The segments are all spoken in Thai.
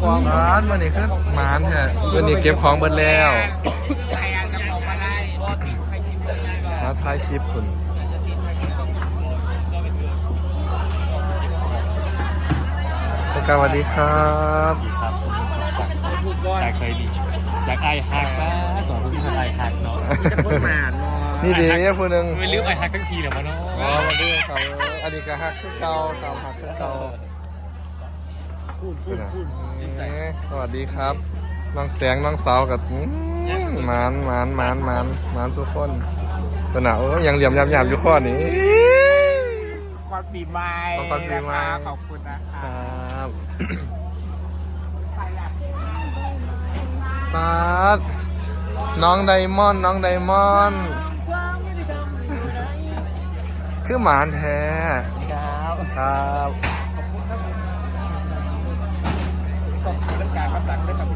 ของร้านวันนี้คือหมานแท้วันนี้เก็บของเบิดแล้วใครอ่านกระเป๋ามาได้มาท้ายคลิปคุณสวัสดีครับครับจากเคยดีจากไอฮักป้าสอนคุณทางไอฮักเนาะจะพ้นมาเนาะนี่ดีเนี่ยคนหนึ่งไม่ลืมไอฮักทั้งทีเดี๋ยวมาเนาะอ๋อมาดูเขาอันนี้ก็ฮักคือเก่าตามฮักคือเก่า พูดพูดพูดสวัสดีครับ น้องแสงน้องสาวกับหมานหมานหมานหมานหมานสุกคนตัวหนาวยังเหลี่ยมยำยำอยู่ข้อนี้ความปีใหม่ขอบปีใหม่ขอบคุณนะครับปาดน้องไดมอนน้องไดมอนคือหมานแท้ครับครับ ขอบคุณการรับหลังด้วยครับ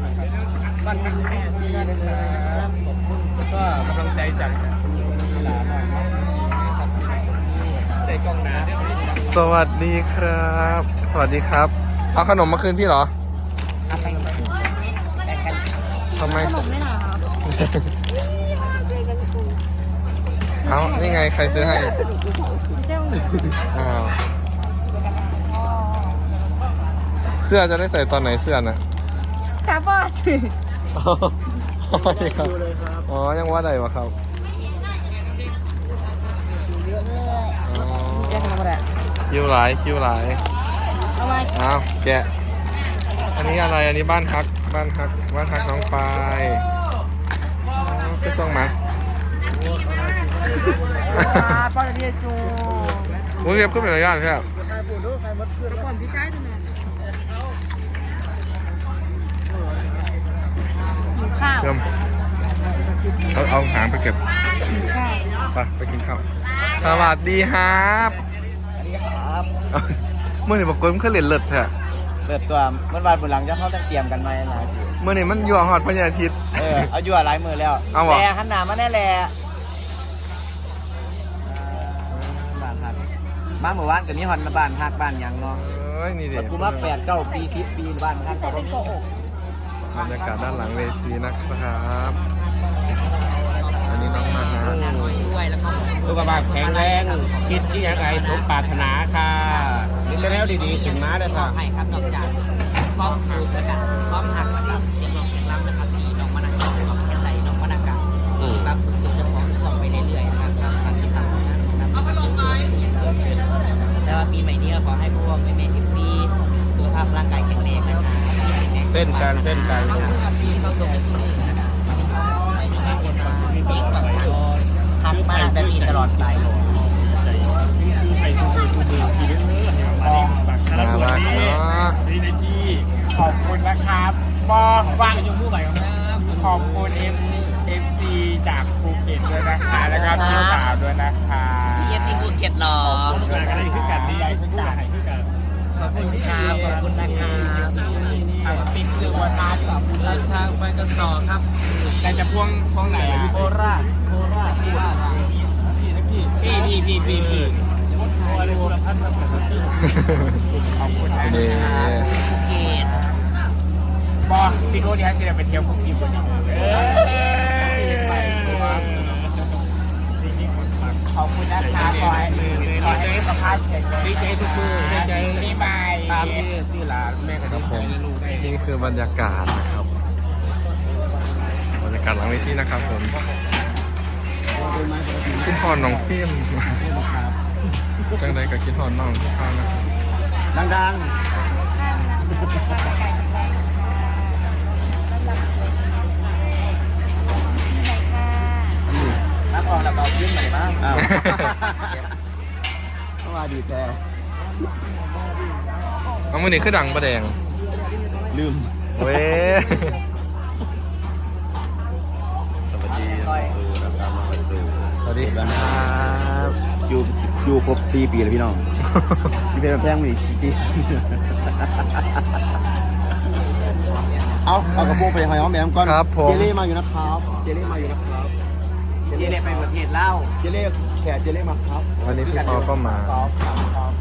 บ้านพักให้ดีนะครับขอบคุณแล้วก็กำลังใจจากหลานหน่อยนะครับใจกล้องนะสวัสดีครับ สวัสดีครับ เอาขนมมาคืนพี่เหรอทำไมขนมไม่หนาครับเอานี่ไงใครซื้อให้ไม่ใช่ของหนูอ้าว เสื้อจะได้ใส่ตอนไหนเสื้อน่ะตาบอดสิอ๋อ ยังว่าใดวะครับอ๋อแกทำอะไรคิวหลายคิวหลายเอาไว้อ้าวแกะ อันนี้อะไร อันนี้บ้านฮัก บ้านฮัก บ้านฮักน้องปายอ๋อก็ต้องมาป้อนเรียจูอุ้ยเก็บขึ้นไปหลายอย่าง ใช่ไหมก่อนพี่ชายดูนะหิวข้าวเริ่มเอาเอาหางไปเก็บหิวข้าวไปไปกินข้าวสวัสดีครับสวัสดีครับเมื่อนี่บอกกลมขึ้นเหรียญเลิศแท้เปิดตัวเมื่อวานบนหลังจะเข้าตั้งเตรียมกันไหมนะพี่เมื่อนี่มันอยู่หอดพญาทิตย์เออเอาอยู่อะไรมือแล้วเอาเหรอแลหันหน้ามาแน่แลบ้ กมาเมื่อวานกับนี้ฮอนมาบ้านฮักบ้านหยังเนาะเอ้ยนี่เด็แต่กูมาแปดเก้าปีสิบปีบ้านฮักก็บ่มีบรรยากาศด้านหลังเวทีนะครับ อันนี้น้องมานะสุขภาพแข็งแรงคิดที่ยังไงสมปรารถนาค่ะนี่แล้วดีๆขึ้นมาเลยค่ะให้ครับนอกจากพร้อมสูตรแล้วก็พร้อมหัก แต่ว่าปีใหม่นี้ก็ขอให้พวกแม่แม่ทิพซีสุขภาพร่างกายแข็งแรงนะครับเต้นกันเต้นกันครับที่เข้าตรงในที่นี้นะครับในที่นี้คนมาเด็กฝั่งโดนทำมาแบบนี้ตลอดไปน่ารักเนาะนี่ในที่ขอบคุณนะครับบอว่างอยู่มู่ใหม่ของน้ำขอบคุณเอฟเอฟซี จากภูเก็ตด้วยนะคะแล้วก็พี่สาวด้วยนะคะพี่เอฟซีภูเก็ตหรอกันอะไรคือกันนี่คือกันไหนคือกันขอบคุณครับขอบคุณนะครับทางปิดคือวันท้าขอบคุณเดินทางไปกันต่อครับแต่จะพ่วงพ่วงไหนอะโคราชโคราชโคราชพี่พี่พี่พี่พี่ขอบคุณนะนี่ภูเก็ตบอพี่รู้ที่ให้เสียไปเที่ยวภูเก็ตวันนี้ ขอบคุณนะคะขอให้ขอให้สุขภาพแข็งแรงดีใจทุกมือดีใจปีใหม่ตามที่ที่หลานแม่ก็คดีรับผใจมในลูกได้นี่คือบรรยากาศนะครับ บรรยากาศหลังเวทีนะครับผมคิดฮอนน้องฟิล์มจังใดกับคิดฮอนน้องทุกท่านนะครับดังๆ ดีแท้เอามือนี่คือดังประแดงลืมเว้ยสวัสดีครับอยู่อยู่ครบสี่ปีแล้วพี่น้องพี่เป็นแพงมีกี่ปีเอาเอากระโปรงไปหอยอ้อมแหมก่อนครับผมเจเล่มาอยู่นะครับเจเล่มาอยู่นะครับ เจเล่ไปประเทศลาวเจเล่แขกเจเล่มาครับวันนี้พี่ปอก็มาครับครับครับ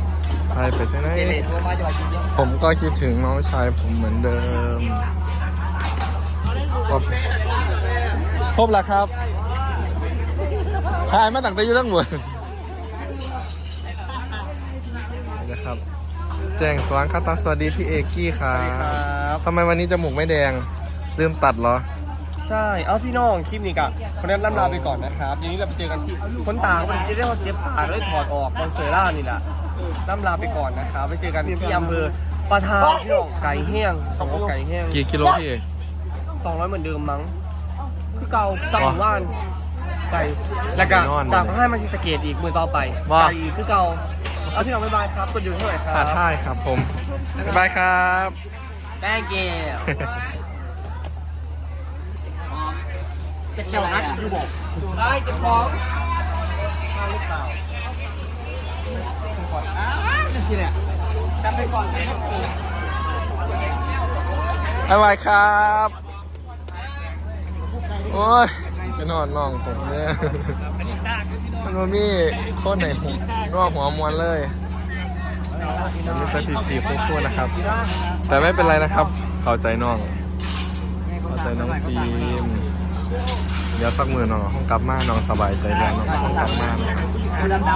ไปไปไปจังไหนเจเลโทรมาจะมากินเยอะผมก็คิดถึงน้องชายผมเหมือนเดิมครบครบแล้วครับหายมาตั้งแต่อยุ่ตั้งหมดนะครับ แจ้งสว่างคาตาสวัสดีพี่เอกกี้ครับบทำไมวันนี้จมูกไม่แดง ลืมตัดเหรอ ใช่ เอาพี่น้องคลิปนี้กะคนนั้นล่ำลาไปก่อนนะครับทีนี้เราไปเจอกันที่คนต่างมันจะได้ว่าเจ็บปากเลยถอดออกตอนเจอร่านี่แหละล่ำลาไปก่อนนะครับไปเจอกันที่อำเภอปะทานพี่น้องไก่แห้งสองไก่แห้งกี่กิโลพี่เอกสองร้อยเหมือนเดิมมั้ง คือเก่าสั่งว่านไก่แล้วก็ต่างให้มาที่สะเกตอีกมือต่อไปไก่อีกคือเก่าเอาพี่น้องบ๊ายบายครับตัวอยู่เท่าไหร่ครัตัดบท่ายครับผมบ๊ายบายครับแป้ง เกลจะเขียวนัดอยู่บอกได้จะพร้อมมาหรือเปล่าก่อนอ้าวนี่สิเนี่ยจำไปก่อนนะบ๊ายบายครับ โอ้ยไปนอนน้องผมเนี่ยมันว่ามีโคตรไหนผมร่วงหัวมวนเลยมันมีต่ผีผีคู่ๆนะครับ แต่ไม่เป็นไรนะครับ เข้าใจน้อง เข้าใจน้องฟิล์ม เดี๋ยวสักมือน้องห้องกลับมาน้องสบายใจแล้วน้องห้องกลับมา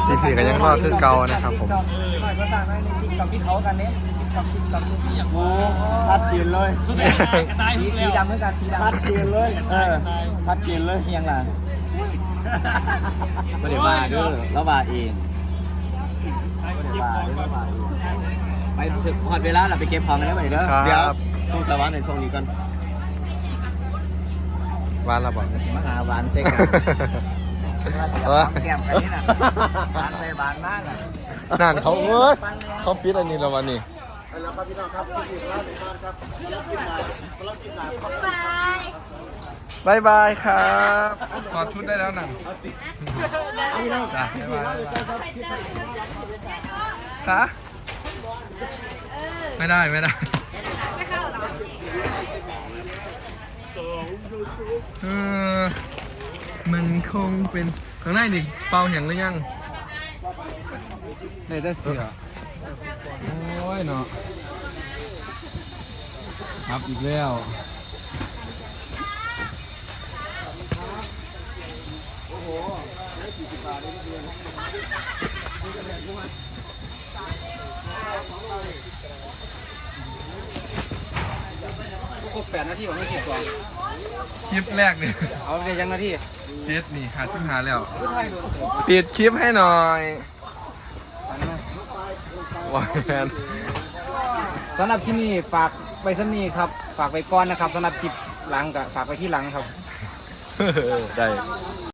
พี่ผีก็ยังรอคือเก่านะครับผมกับพี่เขากันเนี่ยกับกับอยากโอ้ชัดเจนเลยสีดำเหมือนกันสีดำชัดเจนเลยเออชัดเจนเลยยังล่ะไม่ได้มาด้วยแล้วมาเองไม่ได้มาด้วยแล้วมาเองไปถึงหอดเวลาเราไปเก็บของกันได้ไหมเด้อครับเดี๋ยวสู้ตะวันในช่วงนี้กัน วานละบอกมาหาหวานเซ็กเออแก้มกันนี่น่ะหวานไปหวานมากอะนั่นเขาเอ้ยเขาปิดอันนี้แล้ววันนี้ แล้วครับพี่น้องครับที่อยู่ร้านในบ้านครับรับกินหน่อยรับกินหน่อยบายบายครับถอดชุดได้แล้วนั่นจ้ะบ๊ายบายคะไม่ได้ไม่ได้ เออมันคงเป็นข้างในดิเป่าแห้งหรือยังในแต่เสือโอ้ยเนาะครับอีกแล้วครบแปดนาทีของไม่เก็บก่อน คลิปแรกเนี่ยเอาไปยังนาทีเจ็ดนี่หาชิมหาแล้วปิดคลิปให้หน่อยวายแมนสำหรับที่นี่ฝากไปสำนีครับ ฝากไปก่อนนะครับสำหรับคลิปหลังกับฝากไปที่หลังครับ ได้